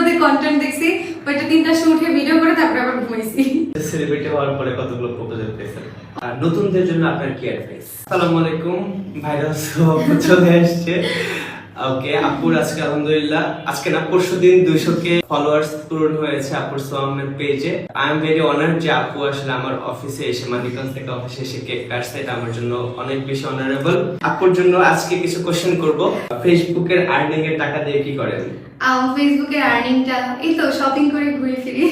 মধ্যে কন্টেন্ট দেখছি ওইটা তিনটা শুট উঠে ভিডিও করে তারপরে আবার ঘুমাইছি। সেলিব্রিটি হওয়ার পরে কতগুলো প্রপোজাল পেয়েছেন আর নতুনদের জন্য আপনার কি অ্যাডভাইস আসসালামু আলাইকুম ভাইরাস চলে আসছে। ওকে আপুর আজকে আলহামদুলিল্লাহ। আজকে না পরশু দিন দুইশো কে ফলোয়ার্স পূরণ হয়েছে আপুর সোয়ামের পেজে আই এম ভেরি অনার যে আপু আসলে আমার অফিসে এসে মানিকগঞ্জ থেকে অফিসে এসে কেক কাটছে। এটা আমার জন্য অনেক বেশি অনারেবল আপুর জন্য আজকে কিছু কোশ্চেন করব। ফেসবুকের আর্নিং এর টাকা দিয়ে কি করেন? ফেসবুকের আর্নিংটা এই তো শপিং করে ঘুরে ফিরি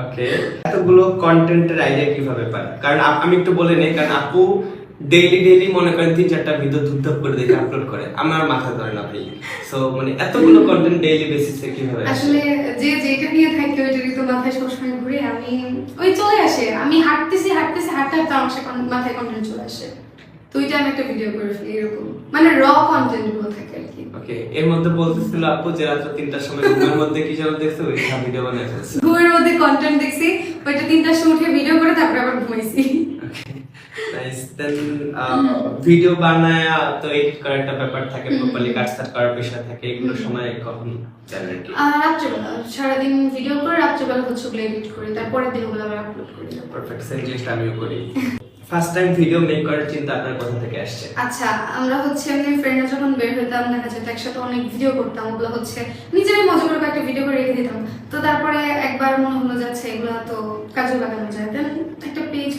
ওকে এতগুলো কন্টেন্টের আইডিয়া কীভাবে পান কারণ আমি একটু বলে নেই কারণ আপু ডেইলি ডেইলি মনে করেন তিন চারটা ভিডিও ধুপ করে দেখে আপলোড করে। আমার মাথা ধরে না ভাই। সো মানে এতগুলো কন্টেন্ট ডেইলি বেসিসে কীভাবে আসলে যে যেটা নিয়ে থাকি ওইটারই তো মাথায় সবসময় ঘুরে আমি ওই চলে আসে। আমি হাঁটতেছি হাঁটতেছি হাঁটতে হাঁটতে আমার মাথায় কন্টেন্ট চলে আসে। তো ওইটা আমি একটা ভিডিও করে ফেলি এরকম। মানে র কন্টেন্টগুলো থাকে আর কি। ওকে এর মধ্যে বলতেছিল আপু যে রাত্র তিনটার সময় ঘুমের মধ্যে কি যেন দেখছে ওই ভিডিও বানিয়ে ঘুমের মধ্যে কন্টেন্ট দেখছি ওইটা তিনটা সময় উঠে ভিডিও করে তারপরে আবার ঘুমাইছি। নাইস দেন ভিডিও বানায় তো এডিট করার একটা ব্যাপার থাকে প্রপারলি কাট সাট করার বিষয় থাকে এগুলো সময় কখন জানেন আর কি? আর রাত্রেবেলা সারাদিন ভিডিও করে রাত্রেবেলা হচ্ছে ওগুলো এডিট করি তারপরের দিন ওগুলো আবার আপলোড করি। পারফেক্ট সেম জিনিসটা আমিও করি। ফার্স্ট টাইম ভিডিও মেক করার চিন্তা আপনার কোথা থেকে আসছে? আচ্ছা আমরা হচ্ছে এমনি ফ্রেন্ডরা যখন বের হইতাম দেখা যেত একসাথে অনেক ভিডিও করতাম ওগুলো হচ্ছে নিজেরাই মজা করে একটা ভিডিও করে রেখে দিতাম। তো তারপরে একবার মনে হলো যাচ্ছে এগুলো তো কাজে লাগানো যায়। দেন একটা পেজ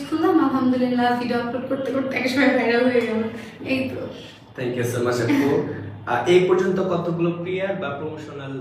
আলহামদুলিল্লাহ ভিডিও আপলোড করতে করতে এক সময় ভাইরাল হয়ে গেল। এই তো। থ্যাংক ইউ সো মাচ এই পর্যন্ত কতগুলো প্রিয়ার বা প্রমোশনাল